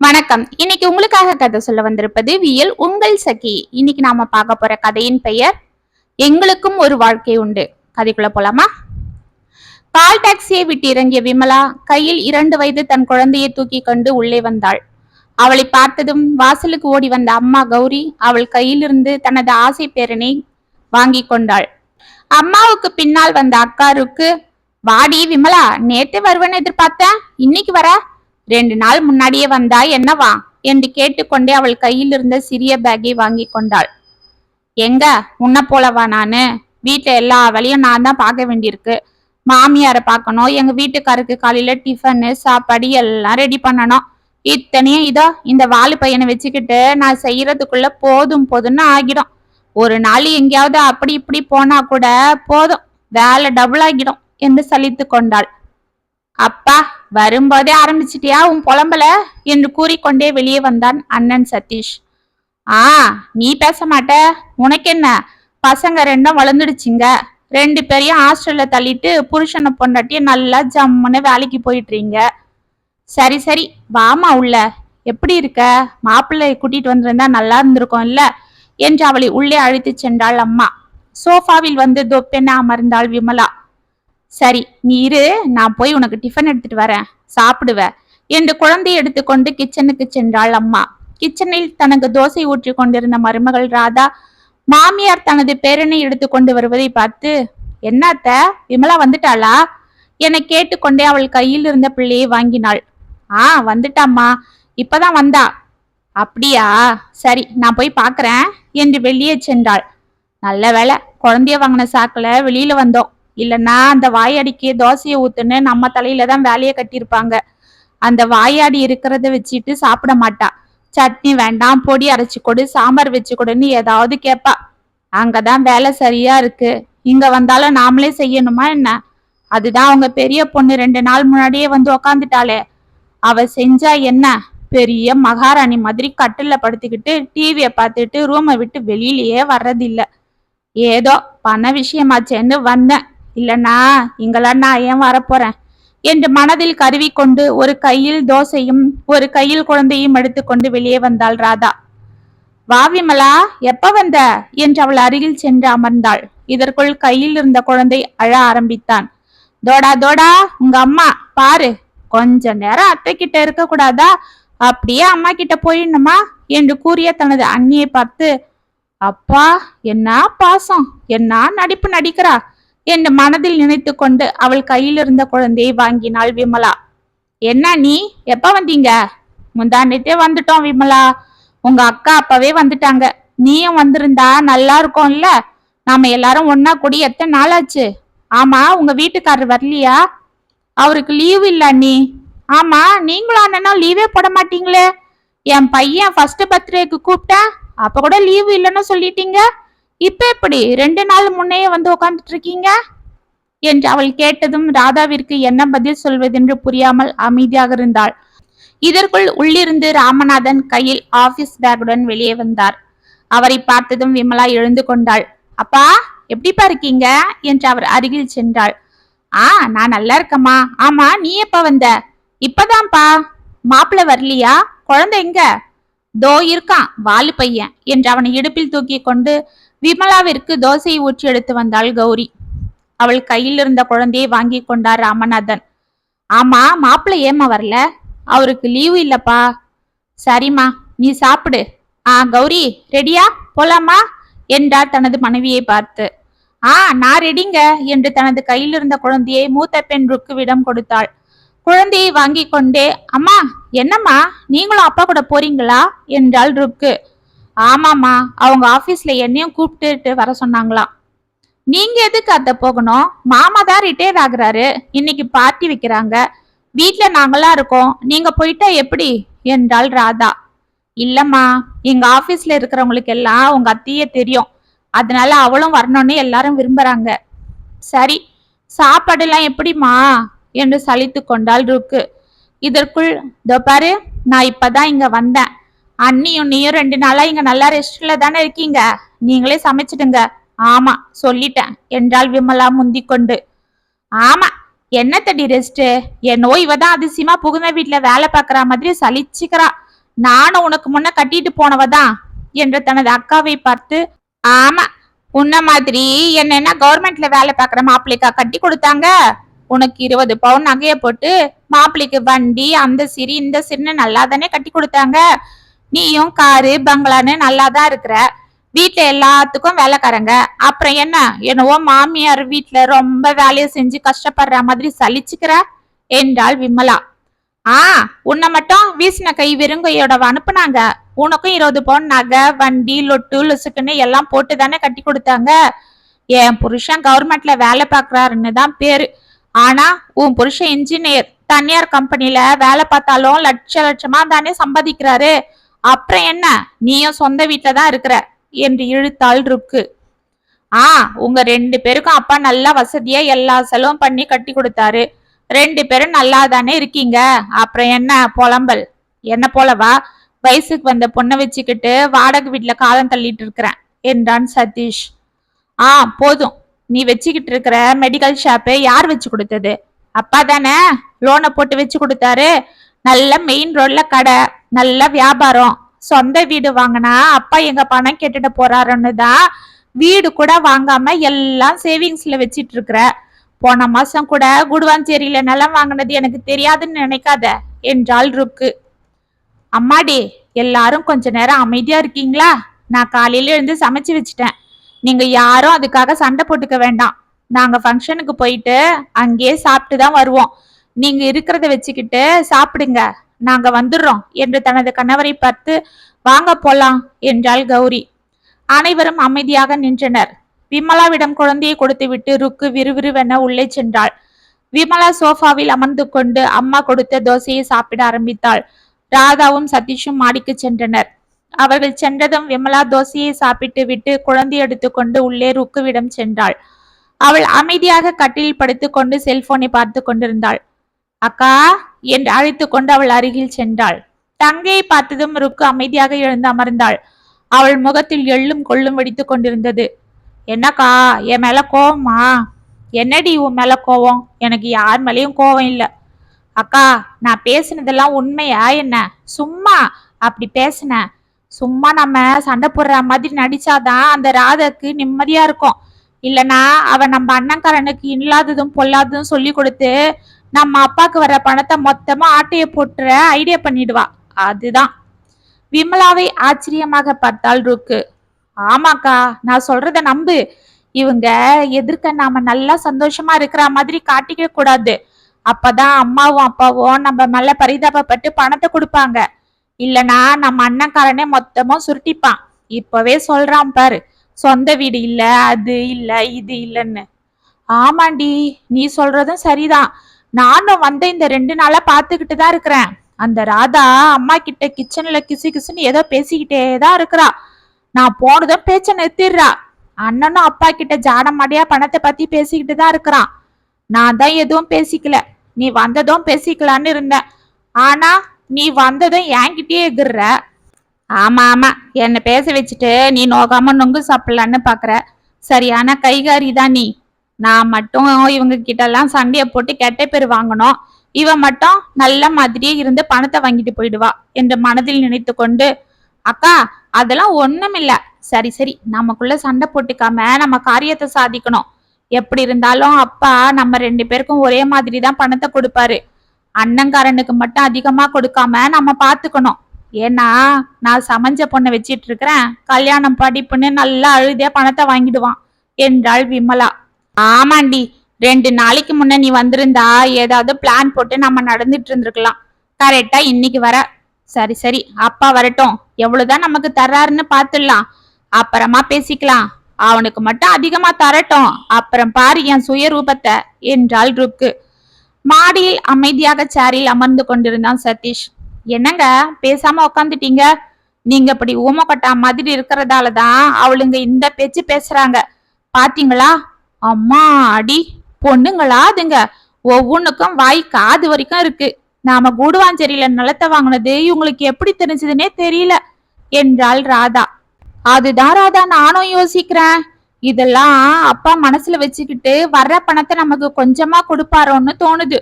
வணக்கம். இன்னைக்கு உங்களுக்காக கதை சொல்ல வந்திருப்பது வியல் உங்கள் சகி. இன்னைக்கு நாம பார்க்க போற கதையின் பெயர் எங்களுக்கும் ஒரு வாழ்க்கை உண்டு. கதைக்குள்ள போலாமா? கால் டாக்ஸியை விட்டு இறங்கிய விமலா கையில் இரண்டு வயது தன் குழந்தையை தூக்கி கொண்டு உள்ளே வந்தாள். அவளை பார்த்ததும் வாசலுக்கு ஓடி வந்த அம்மா கௌரி அவள் கையிலிருந்து தனது ஆசை பேரனை வாங்கி கொண்டாள். அம்மாவுக்கு பின்னால் வந்த அக்காருக்கு வாடி விமலா நேத்தே வருவன்னு எதிர்பார்த்தேன். இன்னைக்கு வர? ரெண்டு நாள் முன்னாடியே வந்தா என்னவா? என்று கேட்டுக்கொண்டே அவள் கையில் இருந்த சிறிய பேக்கை வாங்கி கொண்டாள். எங்க? உன்ன போலவா நானு? வீட்டுல எல்லா வேலையும் நான் தான் பார்க்க வேண்டியிருக்கு. மாமியாரை பார்க்கணும் எங்க வீட்டுக்காருக்கு காலையில டிஃபனு சாப்பாடு எல்லாம் ரெடி பண்ணணும். இத்தனையும் இதோ இந்த வாலு பையனை வச்சுக்கிட்டு நான் செய்யறதுக்குள்ள போதும் போதும்னு ஆகிடும். ஒரு நாள் எங்கேயாவது அப்படி இப்படி போனா கூட போதும். வேலை டபுள் ஆகிடும் என்று சலித்து கொண்டாள். அப்பா வரும்போதே ஆரம்பிச்சிட்டியா? உன் புலம்பல? என்று கூறிக்கொண்டே வெளியே வந்தான் அண்ணன் சதீஷ். ஆ நீ பேச மாட்ட. உனக்கு என்ன? பசங்க ரெண்டும் வளர்ந்துடுச்சிங்க. ரெண்டு பேரையும் ஹாஸ்டல்ல தள்ளிட்டு புருஷனை பொண்டாட்டி நல்லா ஜம்முன்னு வேலைக்கு போயிட்டுறீங்க. சரி சரி வாமா உள்ள. எப்படி இருக்க? மாப்பிள்ளையை கூட்டிட்டு வந்திருந்தா நல்லா இருந்திருக்கும் இல்ல என்று அவளை உள்ளே அழைத்து சென்றாள் அம்மா. சோஃபாவில் வந்து தொப்பென அமர்ந்தாள் விமலா. சரி நீ இரு நான் போய் உனக்கு டிஃபன் எடுத்துட்டு வரேன். சாப்பிடுவ. என்று குழந்தையை எடுத்துக்கொண்டு கிச்சனுக்கு சென்றாள் அம்மா. கிச்சனில் தனக்கு தோசை ஊற்றி கொண்டிருந்த மருமகள் ராதா மாமியார் தனது பேரனை எடுத்துக்கொண்டு வருவதை பார்த்து என்னத்த விமலா வந்துட்டாளா? என கேட்டுக்கொண்டே அவள் கையில் இருந்த பிள்ளையை வாங்கினாள். ஆ வந்துட்டாம்மா. இப்பதான் வந்தா. அப்படியா? சரி நான் போய் பாக்குறேன். என்று வெளியே சென்றாள். நல்ல வேளை குழந்தைய வாங்கின சாக்கில் வெளியில வந்தோம். இல்லைன்னா அந்த வாயாடிக்கு தோசையை ஊத்துன்னு நம்ம தலையில தான் வேலையை கட்டியிருப்பாங்க. அந்த வாயாடி இருக்கிறத வச்சுட்டு சாப்பிட மாட்டா. சட்னி வேண்டாம் பொடி அரைச்சி கொடு சாம்பார் வச்சு கொடுன்னு ஏதாவது கேட்பா அங்கதான் வேலை சரியா இருக்கு. இங்க வந்தாலும் நாமளே செய்யணுமா என்ன? அதுதான் அவங்க பெரிய பொண்ணு ரெண்டு நாள் முன்னாடியே வந்து உக்காந்துட்டாளே. அவ செஞ்சா என்ன? பெரிய மகாராணி மாதிரி கட்டில படுத்துக்கிட்டு டிவியை பார்த்துட்டு ரூமை விட்டு வெளியிலயே வர்றதில்ல. ஏதோ பண விஷயமாச்சேன்னு வந்தேன். இல்லனா இங்கெல்லாம் நான் ஏன் வரப்போறேன்? என்று மனதில் கருவி கொண்டு ஒரு கையில் தோசையும் ஒரு கையில் குழந்தையும் எடுத்துக்கொண்டு வெளியே வந்தாள் ராதா. வா விமலா எப்ப வந்த? என்று அவள் அருகில் சென்று அமர்ந்தாள். இதற்குள் கையில் இருந்த குழந்தை அழ ஆரம்பித்தான். தோடா தோடா உங்க அம்மா பாரு கொஞ்ச நேரம் அத்தை கிட்ட இருக்க கூடாதா அப்படியே அம்மா கிட்ட போயிடணுமா? என்று கூறிய தனது அண்ணியை பார்த்து அப்பா என்ன பாசம்? என்ன நடிப்பு நடிக்கிறா? என்று மனதில் நினைத்து கொண்டு அவள் கையில் இருந்த குழந்தையை வாங்கினாள் விமலா. என்ன நீ? எப்ப வந்தீங்க? முந்தாண்டத்தே வந்துட்டோம் விமலா. உங்க அக்கா அப்பவே வந்துட்டாங்க. நீயும் வந்திருந்தா நல்லா இருக்கும்ல? நாம எல்லாரும் ஒன்னா கூடி. எத்தனை நாள் ஆச்சு ஆமா உங்க வீட்டுக்காரர் வரலையா? அவருக்கு லீவு இல்ல நீ ஆமா நீங்களும் அண்ணனா லீவே போட மாட்டீங்களே. என் பையன் ஃபர்ஸ்ட் பர்த்டேக்கு கூப்பிட்டேன் அப்ப கூட லீவு இல்லைன்னு சொல்லிட்டீங்க. இப்ப எப்படி? ரெண்டு நாள் முன்னையே வந்து உட்காந்துட்டு இருக்கீங்க என்று அவள் கேட்டதும் ராதாவிற்கு என்ன பதில் சொல்வதென்று புரியாமல் அமைதியாக இருந்தாள். இதற்குள் உள்ளிருந்து ராமநாதன் கையில் ஆபீஸ் பேக்குடன் வெளியே வந்தார். அவரை பார்த்ததும் விமலா எழுந்து கொண்டாள். அப்பா எப்படிப்பா இருக்கீங்க? என்று அவர் அருகில் சென்றாள். ஆ நான் நல்லா இருக்கம்மா. ஆமா நீ எப்ப வந்த? இப்பதான்ப்பா. மாப்பிள்ள வரலையா? குழந்தை எங்க? தோ இருக்கான். வாலு பையன். என்று அவனை இடுப்பில் தூக்கி கொண்டு விமலாவிற்கு தோசையை ஊற்றி எடுத்து வந்தாள் கௌரி. அவள் கையில் இருந்த குழந்தையை வாங்கி கொண்டார் ராமநாதன். ஆமா மாப்பிள்ளை ஏமா வரல? அவருக்கு லீவு இல்லப்பா. சரிம்மா நீ சாப்பிடு. ஆ கௌரி ரெடியா போலாமா என்றார் தனது மனைவியை பார்த்து. ஆ நான் ரெடிங்க என்று தனது கையில் இருந்த குழந்தையை மூத்த பெண் ருக்குவிடம் கொடுத்தாள். குழந்தையை வாங்கி கொண்டே அம்மா என்னம்மா? நீங்களும் அப்பா கூட போறீங்களா? என்றாள் ருக்கு ஆமாம்மா அவங்க ஆஃபீஸில் என்னையும் கூப்பிட்டுட்டு வர சொன்னாங்களாம். நீங்க எதுக்கு அத்த போகணும்? மாமா தான் ரிட்டையர் ஆகுறாரு. இன்னைக்கு பார்ட்டி வைக்கிறாங்க. வீட்டில் நாங்களாம் இருக்கோம். நீங்க போயிட்டா எப்படி? என்றாள் ராதா. இல்லம்மா எங்க ஆபீஸ்ல இருக்கிறவங்களுக்கு எல்லாம் உங்க அத்தையே தெரியும். அதனால அவளும் வரணும்னு எல்லாரும் விரும்புறாங்க. சரி சாப்பாடெல்லாம் எப்படிம்மா? என்று சலித்து கொண்டாள் ருக்கு. இதற்குள் இதோ பாரு நான் இப்பதான் இங்க வந்தேன். அண்ணியும் நீயும் ரெண்டு நாளா இங்க நல்லா ரெஸ்ட்ல தானே இருக்கீங்க. நீங்களே சமைச்சிடுங்க. ஆமா சொல்லிட்டேன். என்றாள் விமலா முந்தி கொண்டு ஆமா என்ன தடி ரெஸ்ட் என் நோய் இவ தான் அதிசயமா புகுந்த வீட்டுல வேலை பாக்குற மாதிரி சலிச்சுக்கிறா. நானும் உனக்கு முன்ன கட்டிட்டு போனவதான் என்று தனது அக்காவை பார்த்து ஆமா உன்ன மாதிரி என்னென்ன கவர்மெண்ட்ல வேலை பார்க்குற மாப்பிள்ளைக்கா கட்டி கொடுத்தாங்க? உனக்கு இருபது பவுன் நகைய போட்டு மாப்பிள்ளைக்கு வண்டி அந்த சிரி இந்த சிரின்னு நல்லா தானே கட்டி கொடுத்தாங்க? நீயும் காரு பங்களான்னு நல்லா தான் இருக்கிற. வீட்டுல எல்லாத்துக்கும் வேலைக்காரங்க. அப்புறம் என்ன? என்னவோ மாமியார் வீட்டுல ரொம்ப வேலையை செஞ்சு கஷ்டப்படுற மாதிரி சலிச்சுக்கிற? என்றாள் விமலா. ஆ உன்னை மட்டும் வீசின கை வெறுங்கையோட அனுப்புனாங்க. உனக்கும் இருபது பவுன் நகை வண்டி லொட்டு லொசுக்குன்னு எல்லாம் போட்டு தானே கட்டி கொடுத்தாங்க. என் புருஷன் கவர்மெண்ட்ல வேலை பார்க்கறாருன்னு தான் பேரு. ஆனா உன் புருஷன் இன்ஜினியர் தனியார் கம்பெனில வேலை பார்த்தாலும் லட்ச லட்சமா தானே சம்பாதிக்கிறாரு. அப்புறம் என்ன? நீயும் சொந்த வீட்டில தான் இருக்கிற என்று இழுத்தாள் ருக்கு. ஆ உங்க ரெண்டு பேருக்கும் அப்பா நல்லா வசதியா எல்லா செலவும் பண்ணி கட்டி கொடுத்தாரு. ரெண்டு பேரும் நல்லா தானே இருக்கீங்க? அப்புறம் என்ன புலம்பல்? என்ன போலவா? வயசுக்கு வந்த பொண்ணை வச்சுக்கிட்டு வாடகை வீட்டில் காலம் தள்ளிட்டு இருக்கிறேன் என்றான் சதீஷ். ஆ போதும். நீ வச்சுக்கிட்டு இருக்கிற மெடிக்கல் ஷாப்பு யார் வச்சு கொடுத்தது? அப்பா தானே? லோனை போட்டு வச்சு கொடுத்தாரு. நல்ல மெயின் ரோட்ல கடை நல்ல வியாபாரம். சொந்த வீடு வாங்கினா அப்பா எங்க பணம் கேட்டுட்டு போறாருன்னு தான் வீடு கூட வாங்காம எல்லாம் சேவிங்ஸ்ல வச்சிட்டு இருக்கிற. போன மாசம் கூட குடுவாஞ்சேரியில நிலம் வாங்கினது எனக்கு தெரியாதுன்னு நினைக்காத என்றாள் ருக்கு. அம்மாடி எல்லாரும் கொஞ்ச நேரம் அமைதியா இருக்கீங்களா? நான் காலையில எழுந்து சமைச்சு வச்சிட்டேன். நீங்க யாரும் அதுக்காக சண்டை போட்டுக்க வேண்டாம். நாங்க ஃபங்க்ஷனுக்கு போயிட்டு அங்கேயே சாப்பிட்டு தான் வருவோம். நீங்க இருக்கிறத வச்சுக்கிட்டு சாப்பிடுங்க. நாங்க வந்துடுறோம் என்று தனது கணவரை பார்த்து வாங்க போலாம் என்றாள் கௌரி. அனைவரும் அமைதியாக நின்றனர். விமலாவிடம் குழந்தையை கொடுத்துவிட்டு ருக்கு விறுவிறுவென உள்ளே சென்றாள். விமலா சோஃபாவில் அமர்ந்து கொண்டு அம்மா கொடுத்த தோசையை சாப்பிட ஆரம்பித்தாள். ராதாவும் சதீஷும் மாடிக்கு சென்றனர். அவர்கள் சென்றதும் விமலா தோசையை சாப்பிட்டு விட்டு குழந்தை எடுத்துக்கொண்டு உள்ளே ருக்குவிடம் சென்றாள். அவள் அமைதியாக கட்டில் படுத்துக்கொண்டு செல்போனை பார்த்து கொண்டிருந்தாள். அக்கா என்று அழைத்து கொண்டு அவள் அருகில் சென்றாள். தங்கையை பார்த்ததும் ருக்கு அமைதியாக எழுந்து அமர்ந்தாள். அவள் முகத்தில் எள்ளும் கொள்ளும் வெடித்துக் கொண்டிருந்தது. என்னக்கா என் மேல கோவமா? என்னடி உன் மேல கோவம்? எனக்கு யார் மேலயும் கோவம் இல்ல. அக்கா நான் பேசுனதெல்லாம் உண்மையா என்ன? சும்மா அப்படி பேசினேன் சும்மா நம்ம சண்டை போடுற மாதிரி நடிச்சாதான் அந்த ராதாக்கு நிம்மதியா இருக்கும். இல்லனா அவ நம்ம அண்ணன்காரனுக்கு இல்லாததும் பொல்லாததும் சொல்லி கொடுத்து நம்ம அப்பாக்கு வர பணத்தை மொத்தமா ஆட்டைய போட்டுற ஐடியா பண்ணிடுவா. அதுதான். விமலாவை ஆச்சரியமாக பார்த்தாள் ருக்கு. ஆமாக்கா நான் சொல்றத நம்பு. இவங்க எதிர்க்க நாம நல்லா சந்தோஷமா இருக்கிற மாதிரி காட்டிக்க கூடாது. அப்பதான் அம்மாவும் அப்பாவும் நம்ம மேல பரிதாபப்பட்டு பணத்தை கொடுப்பாங்க. இல்லனா நம்ம அண்ணன்காரனே மொத்தமும் சுருட்டிப்பான். இப்பவே சொல்றான் பாரு சொந்த வீடு இல்ல அது இல்ல இது இல்லைன்னு. ஆமாண்டி நீ சொல்றதும் சரிதான். நானும் வந்த இந்த ரெண்டு நாளா பாத்துக்கிட்டு தான் இருக்கிறேன். அந்த ராதா அம்மா கிட்ட கிச்சன்ல கிசு கிசுன்னு ஏதோ பேசிக்கிட்டே தான் இருக்கிறா. நான் போனதும் பேச்ச நிறுத்திடுறா. அண்ணனும் அப்பா கிட்ட ஜாடமாடியா பணத்தை பத்தி பேசிக்கிட்டு தான் இருக்கிறான் நான் தான் எதுவும் பேசிக்கல. நீ வந்ததும் பேசிக்கலான்னு இருந்தேன். ஆனா நீ வந்ததும் என்கிட்டயே எகிர்ற. ஆமா ஆமா. என்ன பேச வச்சுட்டு நீ நோகாம நொங்கு சாப்பிடலான்னு பாக்குற. சரியான கைகாரி தான் நீ. நான் மட்டும் இவங்க கிட்ட எல்லாம் சண்டைய போட்டு கெட்ட பேர் வாங்கணும். இவ மட்டும் நல்ல மாதிரியே இருந்து பணத்தை வாங்கிட்டு போயிடுவா என்று மனதில் நினைத்து கொண்டு அக்கா அதெல்லாம் ஒண்ணுமில்ல சரி சரி நமக்குள்ள சண்டை போட்டுக்காம நம்ம காரியத்தை சாதிக்கணும். எப்படி இருந்தாலும் அப்பா நம்ம ரெண்டு பேருக்கும் ஒரே மாதிரி தான் பணத்தை கொடுப்பாரு. அண்ணங்காரனுக்கு மட்டும் அதிகமா கொடுக்காம நம்ம பாத்துக்கணும். ஏன்னா நான் சமஞ்ச பொண்ணை வச்சிட்டு இருக்கிறேன். கல்யாணம் படிப்புன்னு நல்லா அழுதியா பணத்தை வாங்கிடுவான் என்றாள் விமலா. ஆமாண்டி ரெண்டு நாளைக்கு முன்ன நீ வந்திருந்தா ஏதாவது பிளான் போட்டு நம்ம நடந்துட்டு இருந்திருக்கலாம். கரெக்டா இன்னைக்கு வர. சரி சரி அப்பா வரட்டும். எவ்வளவுதான் நமக்கு தர்றாருன்னு பாத்துடலாம். அப்புறமா பேசிக்கலாம். அவனுக்கு மட்டும் அதிகமா தரட்டும். அப்புறம் பாரு என் சுயரூபத்தை என்றாள் ருக்கு மாடியில் அமைதியாக சேரில் அமர்ந்து கொண்டிருந்தான் சதீஷ். என்னங்க பேசாம உக்காந்துட்டீங்க? நீங்க இப்படி ஊமக்கட்டா மாதிரி இருக்கிறதால தான் அவளுங்க இந்த பேச்சு பேசுறாங்க. பாத்தீங்களா? அம்மா அடி பொண்ணுங்களா அதுங்க ஒவ்வொன்றுக்கும் வாய் காது வரைக்கும் இருக்கு. நாம கூடுவாஞ்சேரியில நிலத்தை வாங்கினது இவங்களுக்கு எப்படி தெரிஞ்சதுன்னே தெரியல. என்றாள் ராதா. அதுதான் ராதா நானும் யோசிக்கிறேன். இதெல்லாம் அப்பா மனசுல வச்சுக்கிட்டு வர்ற பணத்தை நமக்கு கொஞ்சமா கொடுப்பாரோன்னு தோணுது.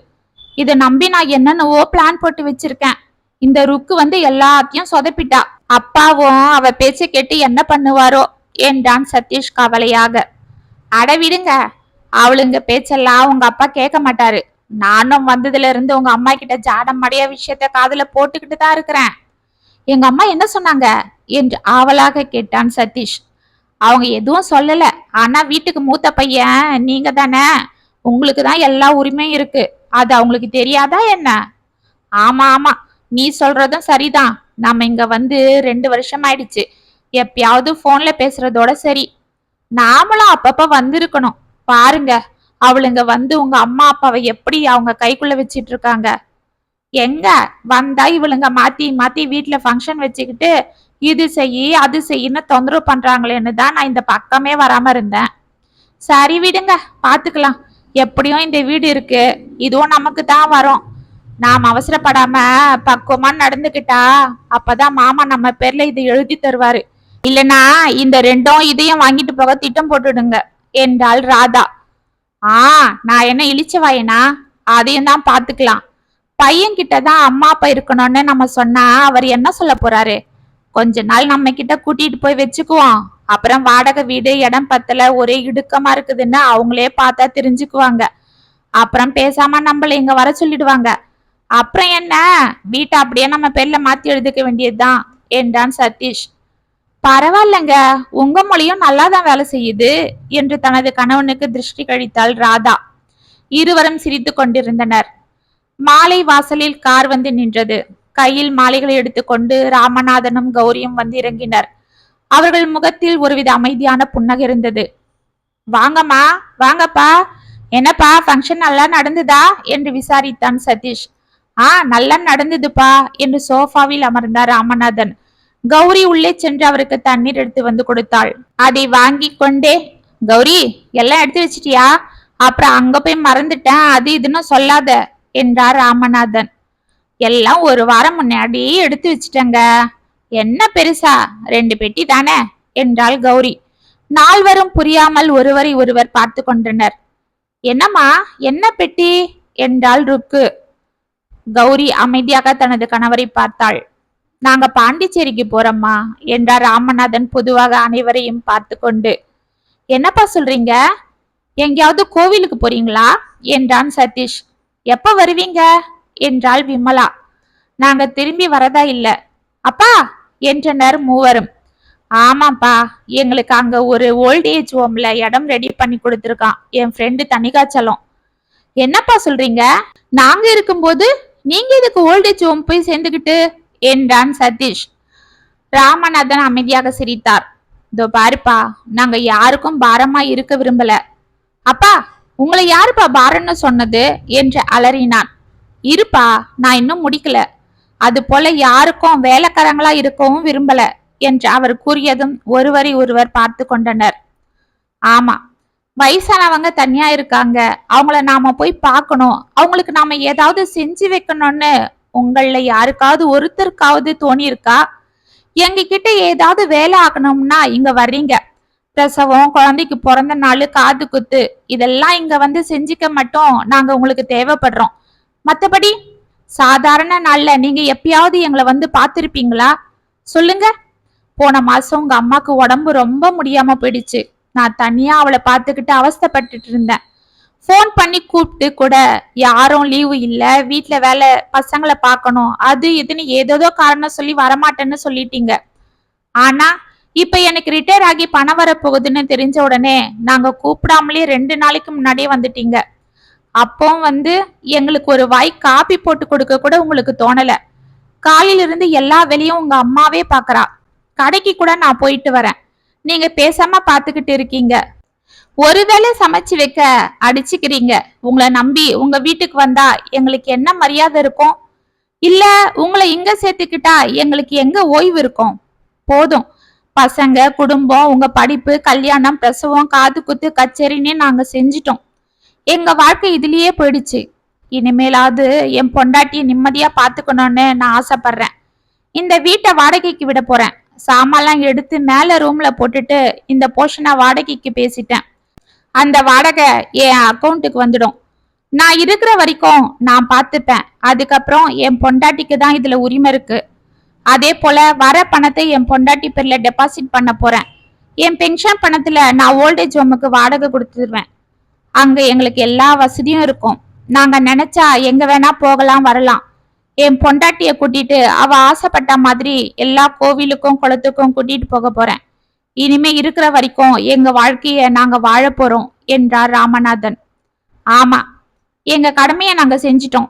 இதை நம்பி நான் என்னென்னவோ பிளான் போட்டு வச்சிருக்கேன். இந்த ருக்கு வந்து எல்லாத்தையும் சொதப்பிட்டா. அப்பாவும் அவ பேச்சை கேட்டு என்ன பண்ணுவாரோ? என்றான் சதீஷ் கவலையாக. அட விடுங்க அவளுங்க பேச்செல்லாம் உங்க அப்பா கேட்க மாட்டாரு. நானும் வந்ததுல இருந்து உங்க அம்மா கிட்ட ஜாடம் மடைய விஷயத்த காதுல போட்டுக்கிட்டு தான் இருக்கிறேன். எங்க அம்மா என்ன சொன்னாங்க? என்று ஆவலாக கேட்டான் சதீஷ். அவங்க எதுவும் சொல்லல. ஆனா வீட்டுக்கு மூத்த பையன் நீங்க தானே? உங்களுக்கு தான் எல்லா உரிமையும் இருக்கு. அது அவங்களுக்கு தெரியாதா என்ன? ஆமா ஆமா. நீ சொல்றதும் சரிதான். நம்ம இங்க வந்து ரெண்டு வருஷம் ஆயிடுச்சு எப்பயாவது போன்ல பேசுறதோட சரி. நாமளும் அப்பப்ப வந்திருக்கணும். பாருங்க அவளுங்க வந்து உங்க அம்மா அப்பாவை எப்படி அவங்க கைக்குள்ள வச்சிட்டு இருக்காங்க எங்க வந்தா இவளுங்க மாத்தி மாத்தி வீட்டுல ஃபங்க்ஷன் வச்சுக்கிட்டு இது செய் அது செய்யின்னு தொந்தரவு பண்றாங்களேன்னு தான் நான் இந்த பக்கமே வராம இருந்தேன். சரி விடுங்க பாத்துக்கலாம். எப்படியும் இந்த வீடு இருக்கு. இதுவும் நமக்கு தான் வரும். நாம் அவசரப்படாம பக்குவமா நடந்துக்கிட்டா அப்பதான் மாமா நம்ம பேர்ல இது எழுதி தருவாரு. இல்லனா இந்த ரெண்டும் இதையும் வாங்கிட்டு போக திட்டம் போட்டுடுங்க என்றாள் ராதா. ஆ நான் என்ன இழிச்சவாயனா அதையும் தான் பாத்துக்கலாம் பையன் கிட்ட தான் அம்மா அப்பா இருக்கணும்னு நம்ம சொன்னா அவர் என்ன சொல்ல போறாரு? கொஞ்ச நாள் நம்ம கிட்ட கூட்டிட்டு போய் வச்சுக்குவோம். அப்புறம் வாடகை வீடு இடம் பத்தல ஒரே இடுக்கமா இருக்குதுன்னு அவங்களே பார்த்தா தெரிஞ்சுக்குவாங்க. அப்புறம் பேசாம நம்மள இங்க வர சொல்லிடுவாங்க. அப்புறம் என்ன? வீட்டை அப்படியே நம்ம பேர்ல மாத்தி எழுதிக்க வேண்டியதுதான் என்றான் சதீஷ். பரவாயில்லங்க. உங்க மொழியும் நல்லா தான் வேலை செய்யுது என்று தனது கணவனுக்கு திருஷ்டி கழித்தாள் ராதா. இருவரும் சிரித்து கொண்டிருந்தனர். மாலை வாசலில் கார் வந்து நின்றது. கையில் மாலைகளை எடுத்துக்கொண்டு ராமநாதனும் கௌரியும் வந்து இறங்கினர். அவர்கள் முகத்தில் ஒருவித அமைதியான புன்னகை இருந்தது. வாங்கம்மா வாங்கப்பா. என்னப்பா ஃபங்க்ஷன் நல்லா நடந்ததா? என்று விசாரித்தான் சதீஷ். ஆ நல்லா நடந்ததுப்பா என்று சோஃபாவில் அமர்ந்தார் ராமநாதன். கௌரி உள்ளே சென்று அவருக்கு தண்ணீர் எடுத்து வந்து கொடுத்தாள். அதை வாங்கி கொண்டே கௌரி எல்லாம் எடுத்து வச்சிட்டியா? அப்புறம் அங்க போய் மறந்துட்டேன். அது இதுன்னு சொல்லாத என்றார் ராமநாதன். எல்லாம் ஒரு வாரம் முன்னாடி எடுத்து வச்சிட்டேங்க. என்ன பெருசா? ரெண்டு பெட்டி தானே? என்றாள் கௌரி. நால்வரும் புரியாமல் ஒருவரை ஒருவர் பார்த்து கொண்டனர். என்னம்மா என்ன பெட்டி? என்றாள் ருக்கு. கௌரி அமைதியாக தனது கணவரை பார்த்தாள். நாங்க பாண்டிச்சேரிக்கு போறோம்மா என்றார் ராமநாதன் பொதுவாக அனைவரையும் பார்த்து கொண்டு என்னப்பா சொல்றீங்க? எங்கேயாவது கோவிலுக்கு போறீங்களா? என்றான் சதீஷ். எப்ப வருவீங்க? என்றாள் விமலா. நாங்க திரும்பி வரதா இல்ல. அப்பா என்றனர் மூவரும். ஆமாப்பா எங்களுக்கு அங்க ஒரு ஓல்ட் ஏஜ் ஹோம்ல இடம் ரெடி பண்ணி கொடுத்துருக்கான் என் ஃப்ரெண்டு தனிகாச்சலம் என்னப்பா சொல்றீங்க? நாங்க இருக்கும்போது நீங்க இதுக்கு ஓல்ட் ஏஜ் ஹோம் போய் சேர்ந்துக்கிட்டு என்றான் சதீஷ். ராமநாதன் அமைதியாக சிரித்தார். இதோ பாருப்பா நாங்க யாருக்கும் பாரமா இருக்க விரும்பல. அப்பா உங்களை யாருப்பா பாரம்னு சொன்னது? என்று அலறினான். இருப்பா நான் இன்னும் முடிக்கல. அது போல யாருக்கும் வேலைக்காரங்களா இருக்கவும் விரும்பல என்று அவர் கூறியதும் ஒருவரை ஒருவர் பார்த்து கொண்டனர். ஆமா வயசானவங்க தனியா இருக்காங்க. அவங்கள நாம போய் பார்க்கணும். அவங்களுக்கு நாம ஏதாவது செஞ்சு வைக்கணும்னு உங்கள யாருக்காவது ஒருத்தருக்காவது தோணியிருக்கா? எங்க கிட்ட ஏதாவது வேலை ஆகணும்னா இங்க வர்றீங்க. பிரசவம் குழந்தைக்கு பிறந்த நாள் காது குத்து இதெல்லாம் இங்க வந்து செஞ்சுக்க மட்டும் நாங்க உங்களுக்கு தேவைப்படுறோம். மத்தபடி சாதாரண நாள்ல நீங்க எப்பயாவது எங்களை வந்து பார்த்துருப்பீங்களா? சொல்லுங்க. போன மாசம் உங்க அம்மாக்கு உடம்பு ரொம்ப முடியாம போயிடுச்சு. நான் தனியா அவளை பார்த்துக்கிட்டு அவஸ்தைப்பட்டுட்டு இருந்தேன். ஃபோன் பண்ணி கூப்பிட்டு கூட யாரும் லீவு இல்லை. வீட்டில் வேலை பசங்களை பார்க்கணும். அது இதுன்னு ஏதேதோ காரணம் சொல்லி வரமாட்டேன்னு சொல்லிட்டீங்க. ஆனால் இப்போ எனக்கு ரிட்டையர் ஆகி பணம் வரப்போகுதுன்னு தெரிஞ்ச உடனே நாங்கள் கூப்பிடாமலே ரெண்டு நாளைக்கு முன்னாடியே வந்துட்டீங்க. அப்போ வந்து எங்களுக்கு ஒரு வாய் காப்பி போட்டு கொடுக்க கூட உங்களுக்கு தோணலை. காலையிலிருந்து எல்லா வேலையும் உங்கள் அம்மாவே பார்க்குறா. கடைக்கு கூட நான் போயிட்டு வரேன். நீங்கள் பேசாமல் பார்த்துக்கிட்டு இருக்கீங்க. ஒருவேளை சமைச்சு வைக்க அடிச்சுக்கிறீங்க. உங்களை நம்பி உங்க வீட்டுக்கு வந்தா எங்களுக்கு என்ன மரியாதை இருக்கும்? இல்ல உங்களை இங்க சேர்த்துக்கிட்டா எங்களுக்கு எங்க ஓய்வு இருக்கும்? போதும். பசங்க குடும்பம் உங்க படிப்பு கல்யாணம் பிரசவம் காது குத்து கச்சேரின்னு நாங்க செஞ்சிட்டோம். எங்க வாழ்க்கை இதுலயே போயிடுச்சு. இனிமேலாவது என் பொண்டாட்டியை நிம்மதியா பாத்துக்கணும்னு நான் ஆசைப்படுறேன். இந்த வீட்டை வாடகைக்கு விட போறேன். சாமான்லாம் எடுத்து மேல ரூம்ல போட்டுட்டு இந்த போர்ஷனை வாடகைக்கு பேசிட்டேன். அந்த வாடகை என் அக்கௌண்ட்டுக்கு வந்துடும். நான் இருக்கிற வரைக்கும் நான் பார்த்துப்பேன். அதுக்கப்புறம் என் பொண்டாட்டிக்கு தான் இதுல உரிமை இருக்கு. அதே போல வர பணத்தை என் பொண்டாட்டி பேர்ல டெபாசிட் பண்ண போறேன். என் பென்ஷன் பணத்துல நான் ஓல்டேஜ் ஹோமுக்கு வாடகை கொடுத்துருவேன். அங்க எங்களுக்கு எல்லா வசதியும் இருக்கும். நாங்க நினைச்சா எங்க வேணா போகலாம் வரலாம். என் பொண்டாட்டிய கூட்டிட்டு அவ ஆசைப்பட்ட மாதிரி எல்லா கோவிலுக்கும் குளத்துக்கும் கூட்டிட்டு போக போறேன். இனிமே இருக்கிற வரைக்கும் எங்க வாழ்க்கைய நாங்க வாழ போறோம் என்றார் ராமநாதன். ஆமா எங்க கடமையை நாங்க செஞ்சிட்டோம்.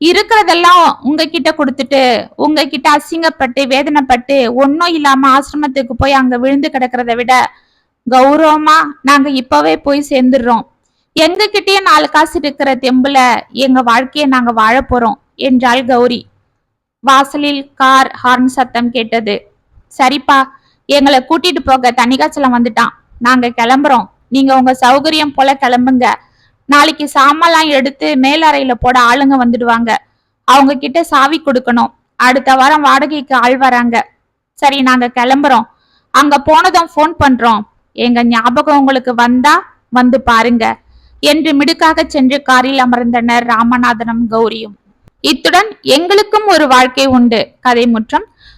இருக்கிறதெல்லாம் உங்ககிட்ட கொடுத்துட்டு உங்ககிட்ட அசிங்கப்பட்டு வேதனைப்பட்டு ஒன்றும் இல்லாம ஆசிரமத்துக்கு போய் அங்க விழுந்து கிடக்கிறத விட கௌரவமா நாங்க இப்பவே போய் சேர்ந்துடுறோம். எங்க கிட்டயே நாலு காசு இருக்கிற தெம்புல எங்க வாழ்க்கையை நாங்க வாழ போறோம் என்றாள் கௌரி. வாசலில் கார் ஹார்ன் சத்தம் கேட்டது. சரிப்பா எங்களை கூட்டிட்டு போக தனிகாச்சலம் வந்துட்டான். நாங்க கிளம்புறோம். நீங்க உங்க சௌகரியம் போல கிளம்புங்க. நாளைக்கு சாமெல்லாம் எடுத்து மேலறையில போட ஆளுங்க வந்துடுவாங்க. அவங்க கிட்ட சாவி கொடுக்கணும். அடுத்த வாரம் வாடகைக்கு ஆள் வராங்க. சரி நாங்க கிளம்புறோம். அங்க போனதும் போன் பண்றோம். எங்க ஞாபகம் உங்களுக்கு வந்தா வந்து பாருங்க. என்று மிடுக்காக சென்று காரில் அமர்ந்தனர் ராமநாதனும் கௌரியும். இத்துடன் எங்களுக்கும் ஒரு வாழ்க்கை உண்டு. கதை முற்றம்